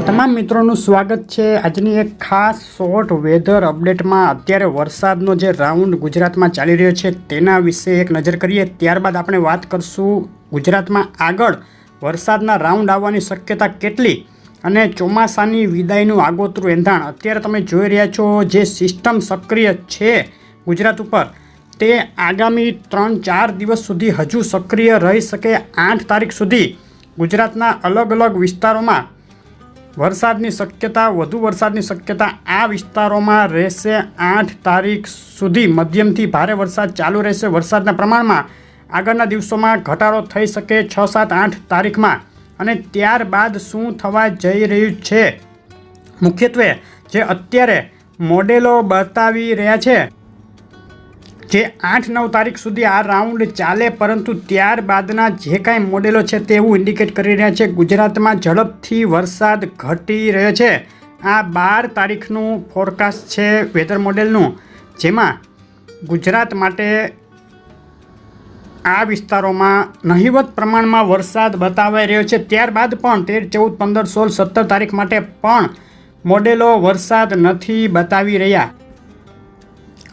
તમામ મિત્રોનું સ્વાગત છે. આજની એક ખાસ શોર્ટ વેધર અપડેટમાં અત્યારે વરસાદનો જે રાઉન્ડ ગુજરાતમાં ચાલી રહ્યો છે તેના વિશે એક નજર કરીએ. ત્યારબાદ આપણે વાત કરશું ગુજરાતમાં આગળ વરસાદના રાઉન્ડ આવવાની શક્યતા કેટલી અને ચોમાસાની વિદાયનું આગોતરું એંધાણ. અત્યારે તમે જોઈ રહ્યા છો જે સિસ્ટમ સક્રિય છે ગુજરાત ઉપર, તે આગામી ત્રણ ચાર દિવસ સુધી હજુ સક્રિય રહી શકે આઠ તારીખ સુધી ગુજરાતના અલગ અલગ વિસ્તારોમાં. વરસાદની શક્યતા, વધુ વરસાદની શક્યતા આ વિસ્તારોમાં રહેશે આઠ તારીખ સુધી. મધ્યમથી ભારે વરસાદ ચાલુ રહેશે. વરસાદના પ્રમાણમાં આગળના દિવસોમાં ઘટાડો થઈ શકે છ, સાત, આઠ તારીખમાં. અને ત્યારબાદ શું થવા જઈ રહ્યું છે? મુખ્યત્વે જે અત્યારે મોડેલો બતાવી રહ્યા છે જે આઠ નવ તારીખ સુધી આ રાઉન્ડ ચાલે, પરંતુ ત્યારબાદના જે કાંઈ મોડેલો છે તે એવું ઇન્ડિકેટ કરી રહ્યા છે. ગુજરાતમાં ઝડપથી વરસાદ ઘટી રહ્યો છે. આ બાર તારીખનું ફોરકાસ્ટ છે વેધર મોડેલનું, જેમાં ગુજરાત માટે આ વિસ્તારોમાં નહિવત પ્રમાણમાં વરસાદ બતાવાઈ રહ્યો છે. ત્યારબાદ પણ તેર, ચૌદ, પંદર, સોળ, સત્તર તારીખ માટે પણ મોડેલો વરસાદ નથી બતાવી રહ્યા.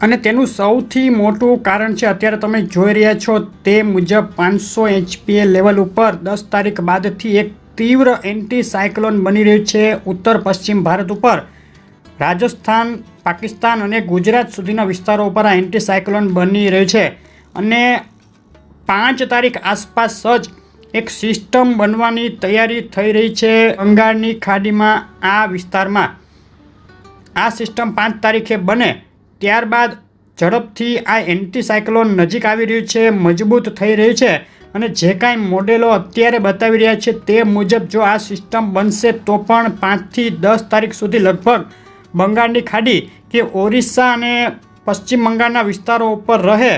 અને તેનું સૌથી મોટું કારણ છે, અત્યારે તમે જોઈ રહ્યા છો તે મુજબ પાંચસો એચપીએ લેવલ ઉપર દસ તારીખ બાદથી એક તીવ્ર એન્ટી સાયક્લોન બની રહ્યું છે ઉત્તર પશ્ચિમ ભારત ઉપર. રાજસ્થાન, પાકિસ્તાન અને ગુજરાત સુધીના વિસ્તારો ઉપર આ એન્ટી સાયક્લોન બની રહ્યું છે. અને પાંચ તારીખ આસપાસ જ એક સિસ્ટમ બનવાની તૈયારી થઈ રહી છે બંગાળની ખાડીમાં આ વિસ્તારમાં. આ સિસ્ટમ પાંચ તારીખે બને. ત્યારબાદ ઝડપથી આ એન્ટીસાયક્લોન નજીક આવી રહ્યું છે, મજબૂત થઈ રહ્યું છે અને જે કાંઈ મોડેલો અત્યારે બતાવી રહ્યા છે તે મુજબ જો આ સિસ્ટમ બનશે તો પણ પાંચથી દસ તારીખ સુધી લગભગ બંગાળની ખાડી કે ઓરિસ્સા અને પશ્ચિમ બંગાળના વિસ્તારો ઉપર રહે.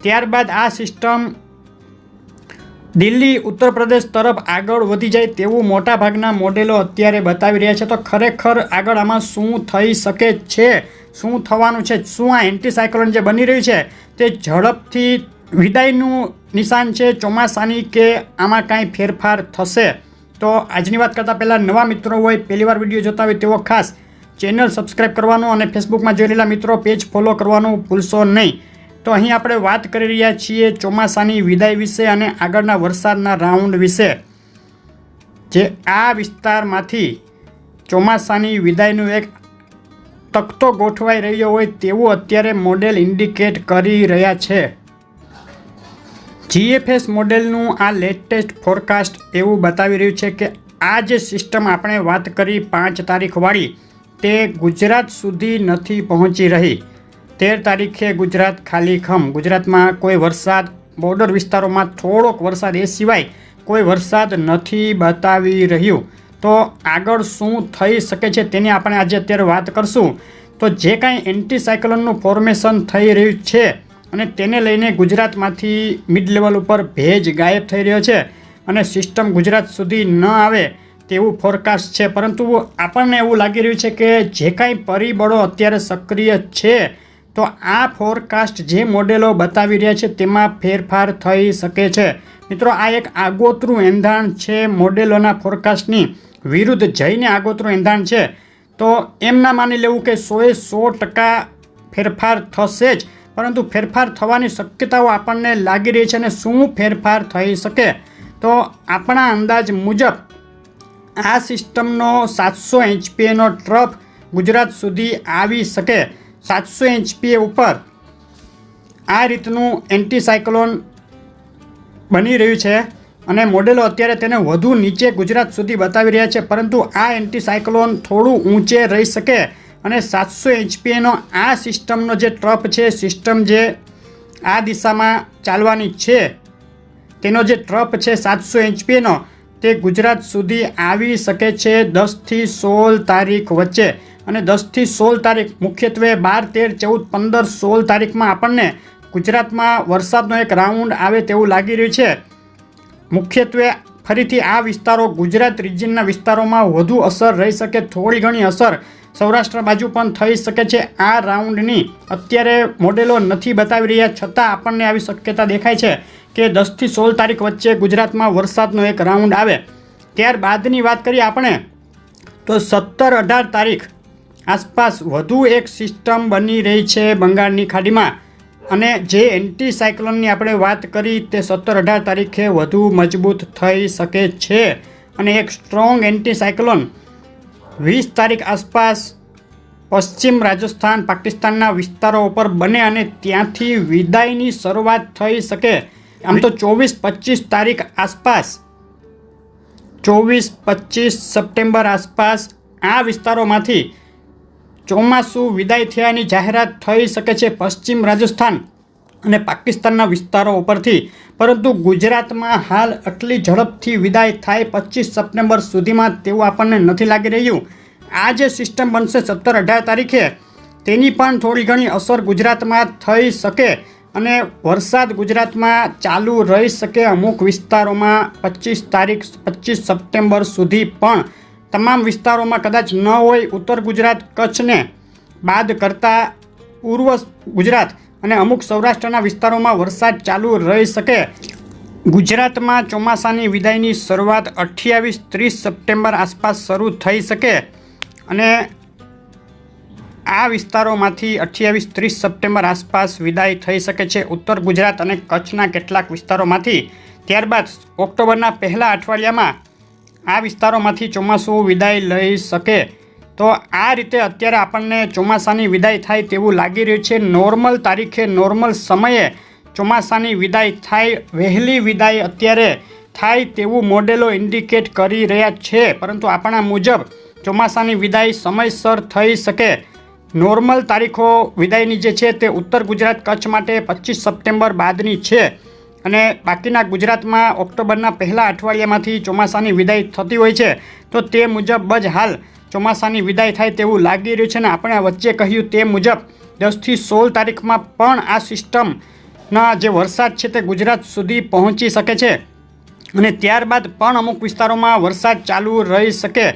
ત્યારબાદ આ સિસ્ટમ દિલ્હી ઉત્તર પ્રદેશ તરફ આગળ વધી જાય તેવું મોટાભાગના મોડેલો અત્યારે બતાવી રહ્યા છે. તો ખરેખર આગળ આમાં શું થઈ શકે છે? શું થવાનું છે? શું આ એન્ટીસાયક્લોન જે બની રહ્યું છે તે ઝડપથી વિદાયનું નિશાન છે, ચોમાસાની કે આમાં કાંઈ ફેરફાર થશે? તો આજની વાત કરતાં પહેલાં નવા મિત્રો હોય, પહેલીવાર વીડિયો જોતા હોય તેઓ ખાસ ચેનલ સબસ્ક્રાઈબ કરવાનું અને ફેસબુકમાં જોઈ રહેલા મિત્રો પેજ ફોલો કરવાનું ભૂલશો નહીં. તો અહીં આપણે વાત કરી રહ્યા છીએ ચોમાસાની વિદાય વિશે અને આગળના વરસાદના રાઉન્ડ વિશે. જે આ વિસ્તારમાંથી ચોમાસાની વિદાયનું એક તખતો ગોઠવાઈ રહ્યો હોય તેવું અત્યારે મોડેલ ઇન્ડિકેટ કરી રહ્યા છે. જીએફએસ મોડેલનું આ લેટેસ્ટ ફોરકાસ્ટ એવું બતાવી રહ્યું છે કે આ જે સિસ્ટમ આપણે વાત કરી પાંચ તારીખવાળી તે ગુજરાત સુધી નથી પહોંચી રહી. તેર તારીખે ગુજરાત ખાલી ખમ. ગુજરાતમાં કોઈ વરસાદ બોર્ડર વિસ્તારોમાં થોડોક વરસાદ એ સિવાય કોઈ વરસાદ નથી બતાવી રહ્યું. તો આગળ શું થઈ શકે છે તેની આપણે આજે અત્યારે વાત કરશું. તો જે કાંઈ એન્ટી સાયક્લોનનું ફોર્મેશન થઈ રહ્યું છે અને તેને લઈને ગુજરાતમાંથી મિડ લેવલ ઉપર ભેજ ગાયબ થઈ રહ્યો છે અને સિસ્ટમ ગુજરાત સુધી ન આવે તેવું ફોરકાસ્ટ છે. પરંતુ આપણને એવું લાગી રહ્યું છે કે જે કાંઈ પરિબળો અત્યારે સક્રિય છે તો આ ફોરકાસ્ટ જે મોડેલો બતાવી રહ્યા છે તેમાં ફેરફાર થઈ શકે છે. મિત્રો, આ એક આગોતરું એંધાણ છે મોડેલોના ફોરકાસ્ટની વિરુદ્ધ જઈને આગોતરું એંધાણ છે. તો એમ ના માની લેવું કે સોએ સો ટકા ફેરફાર થશે જ, પરંતુ ફેરફાર થવાની શક્યતાઓ આપણને લાગી રહી છે અને શું ફેરફાર થઈ શકે? તો આપણા અંદાજ મુજબ આ સિસ્ટમનો સાતસો એચપીએનો ટ્રફ ગુજરાત સુધી આવી શકે. સાતસો એચપીએ ઉપર આ રીતનું એન્ટીસાયક્લોન બની રહ્યું છે અને મોડેલો અત્યારે તેને વધુ નીચે ગુજરાત સુધી બતાવી રહ્યા છે. પરંતુ આ એન્ટીસાયક્લોન થોડું ઊંચે રહી શકે અને સાતસો એચપીએનો આ સિસ્ટમનો જે ટ્રફ છે સિસ્ટમ જે આ દિશામાં ચાલવાની છે, તેનો જે ટ્રફ છે, સાતસો એચપીએનો તે ગુજરાત સુધી આવી શકે છે દસથી સોળ તારીખ વચ્ચે. અને દસથી સોળ તારીખ મુખ્યત્વે બાર, તેર, ચૌદ, પંદર, સોળ તારીખમાં આપણને ગુજરાતમાં વરસાદનો એક રાઉન્ડ આવે તેવું લાગી રહ્યું છે. મુખ્યત્વે ફરીથી આ વિસ્તારો ગુજરાત રિજિયનના વિસ્તારોમાં વધુ અસર રહી શકે, થોડી ઘણી અસર સૌરાષ્ટ્ર બાજુ પણ થઈ શકે છે. આ રાઉન્ડની અત્યારે મોડેલો નથી બતાવી રહ્યા, છતાં આપણને આવી શક્યતા દેખાય છે કે દસથી સોળ તારીખ વચ્ચે ગુજરાતમાં વરસાદનો એક રાઉન્ડ આવે. ત્યારબાદની વાત કરીએ આપણે, તો સત્તર અઢાર તારીખ આસપાસ વધુ એક સિસ્ટમ બની રહી છે બંગાળની ખાડીમાં. અને જે એન્ટી સાયક્લોનની આપણે વાત કરી, તે સત્તર અઢાર તારીખે વધુ મજબૂત થઈ શકે છે. અને એક સ્ટ્રોંગ એન્ટી સાયક્લોન વીસ તારીખ આસપાસ પશ્ચિમ રાજસ્થાન, પાકિસ્તાનના વિસ્તારો ઉપર બને અને ત્યાંથી વિદાયની શરૂઆત થઈ શકે. આમ તો ચોવીસ પચીસ તારીખ આસપાસ, ચોવીસ પચીસ સપ્ટેમ્બર આસપાસ આ વિસ્તારોમાંથી ચોમાસું વિદાય થયાની જાહેરાત થઈ શકે છે પશ્ચિમ રાજસ્થાન. અને પાકિસ્તાનના વિસ્તારો ઉપરથી. પરંતુ ગુજરાતમાં હાલ આટલી ઝડપથી વિદાય થાય પચીસ સપ્ટેમ્બર સુધીમાં તેવું આપણને નથી લાગી રહ્યું. આ જે સિસ્ટમ બનશે સત્તર અઢાર તારીખે, તેની પણ થોડી ઘણી અસર ગુજરાતમાં થઈ શકે અને વરસાદ ગુજરાતમાં ચાલુ રહી શકે અમુક વિસ્તારોમાં પચીસ તારીખ પચીસ સપ્ટેમ્બર સુધી પણ. તમામ વિસ્તારોમાં કદાચ ન હોય ઉત્તર ગુજરાત કચ્છને. બાદ કરતાં પૂર્વ ગુજરાત અને અમુક સૌરાષ્ટ્રના વિસ્તારોમાં વરસાદ ચાલુ રહી શકે. ગુજરાતમાં ચોમાસાની વિદાયની શરૂઆત અઠ્યાવીસ ત્રીસ સપ્ટેમ્બર આસપાસ શરૂ થઈ શકે. અને આ વિસ્તારોમાંથી અઠ્યાવીસ ત્રીસ સપ્ટેમ્બર આસપાસ વિદાય થઈ શકે છે. ઉત્તર ગુજરાત અને કચ્છના કેટલાક વિસ્તારોમાંથી. ત્યારબાદ ઓક્ટોબરના પહેલા અઠવાડિયામાં આ વિસ્તારોમાંથી ચોમાસું વિદાય લઈ શકે. તો આ રીતે અત્યારે આપણને ચોમાસાની વિદાય થાય તેવું લાગી રહ્યું છે. નોર્મલ તારીખે નોર્મલ સમયે ચોમાસાની વિદાય થાય, વહેલી વિદાય અત્યારે થાય તેવું મોડેલો ઇન્ડિકેટ કરી રહ્યા છે. પરંતુ આપણા મુજબ ચોમાસાની વિદાય સમયસર થઈ શકે. નોર્મલ તારીખો વિદાયની જે છે તે ઉત્તર ગુજરાત કચ્છ માટે પચીસ સપ્ટેમ્બર બાદની છે. અને બાકીના ગુજરાતમાં ઓક્ટોબરના પહેલા અઠવાડિયામાંથી ચોમાસાની વિદાય થતી હોય છે. તો તે મુજબ જ હાલ ચોમાસાની વિદાય થાય તેવું લાગી રહ્યું છે અને આપણે વચ્ચે કહ્યું તે મુજબ દસથી સોળ તારીખમાં પણ આ સિસ્ટમના જે વરસાદ છે તે ગુજરાત સુધી પહોંચી શકે છે. અને ત્યારબાદ પણ અમુક વિસ્તારોમાં વરસાદ ચાલુ રહી શકે.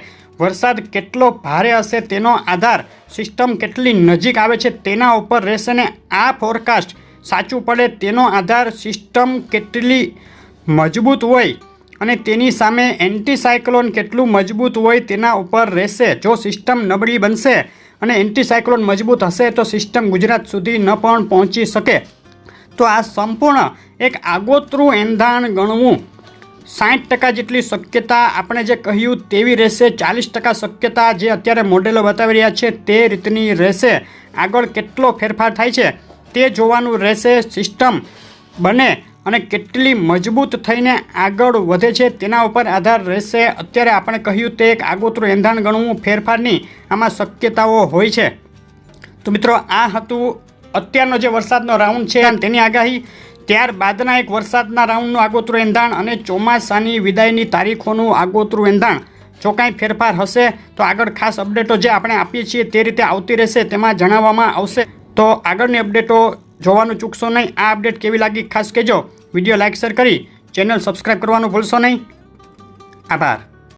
વરસાદ કેટલો ભારે હશે તેનો આધાર સિસ્ટમ કેટલી નજીક આવે છે તેના ઉપર રહેશે ને આ ફોરકાસ્ટ સાચું પડે તેનો આધાર સિસ્ટમ કેટલી મજબૂત હોય અને તેની સામે એન્ટીસાયક્લોન કેટલું મજબૂત હોય તેના ઉપર રહેશે. જો સિસ્ટમ નબળી બનશે અને એન્ટીસાયક્લોન મજબૂત હશે, તો સિસ્ટમ ગુજરાત સુધી ન પણ પહોંચી શકે. તો આ સંપૂર્ણ એક આગોતરું એંધાણ ગણવું. સાઠ ટકા જેટલી શક્યતા આપણે જે કહ્યું તેવી રહેશે. ચાલીસ ટકા શક્યતા જે અત્યારે મોડેલો બતાવી રહ્યા છે તે રીતની રહેશે. આગળ કેટલો ફેરફાર થાય છે તે જોવાનું રહેશે. સિસ્ટમ બને અને કેટલી મજબૂત થઈને આગળ વધે છે તેના ઉપર આધાર રહેશે. અત્યારે આપણે કહ્યું તે એક આગોતરું એંધાણ ગણવું ફેરફારની આમાં શક્યતાઓ હોય છે. તો મિત્રો, આ હતું અત્યારનો જે વરસાદનો રાઉન્ડ છે તેની આગાહી. ત્યારબાદના એક વરસાદના રાઉન્ડનું આગોતરું એંધાણ અને ચોમાસાની વિદાયની તારીખોનું આગોતરું એંધાણ. જો કાંઈ ફેરફાર હશે તો આગળ ખાસ અપડેટો જે આપણે આપીએ છીએ તે રીતે આવતી રહેશે તેમાં જણાવવામાં આવશે. તો આગળની અપડેટો જોવાનું ચૂકશો નહીં. આ અપડેટ કેવી લાગી ખાસ કહેજો. વીડિયો લાઇક શેર કરી. ચેનલ સબસ્ક્રાઈબ કરવાનું ભૂલશો નહીં. આભાર.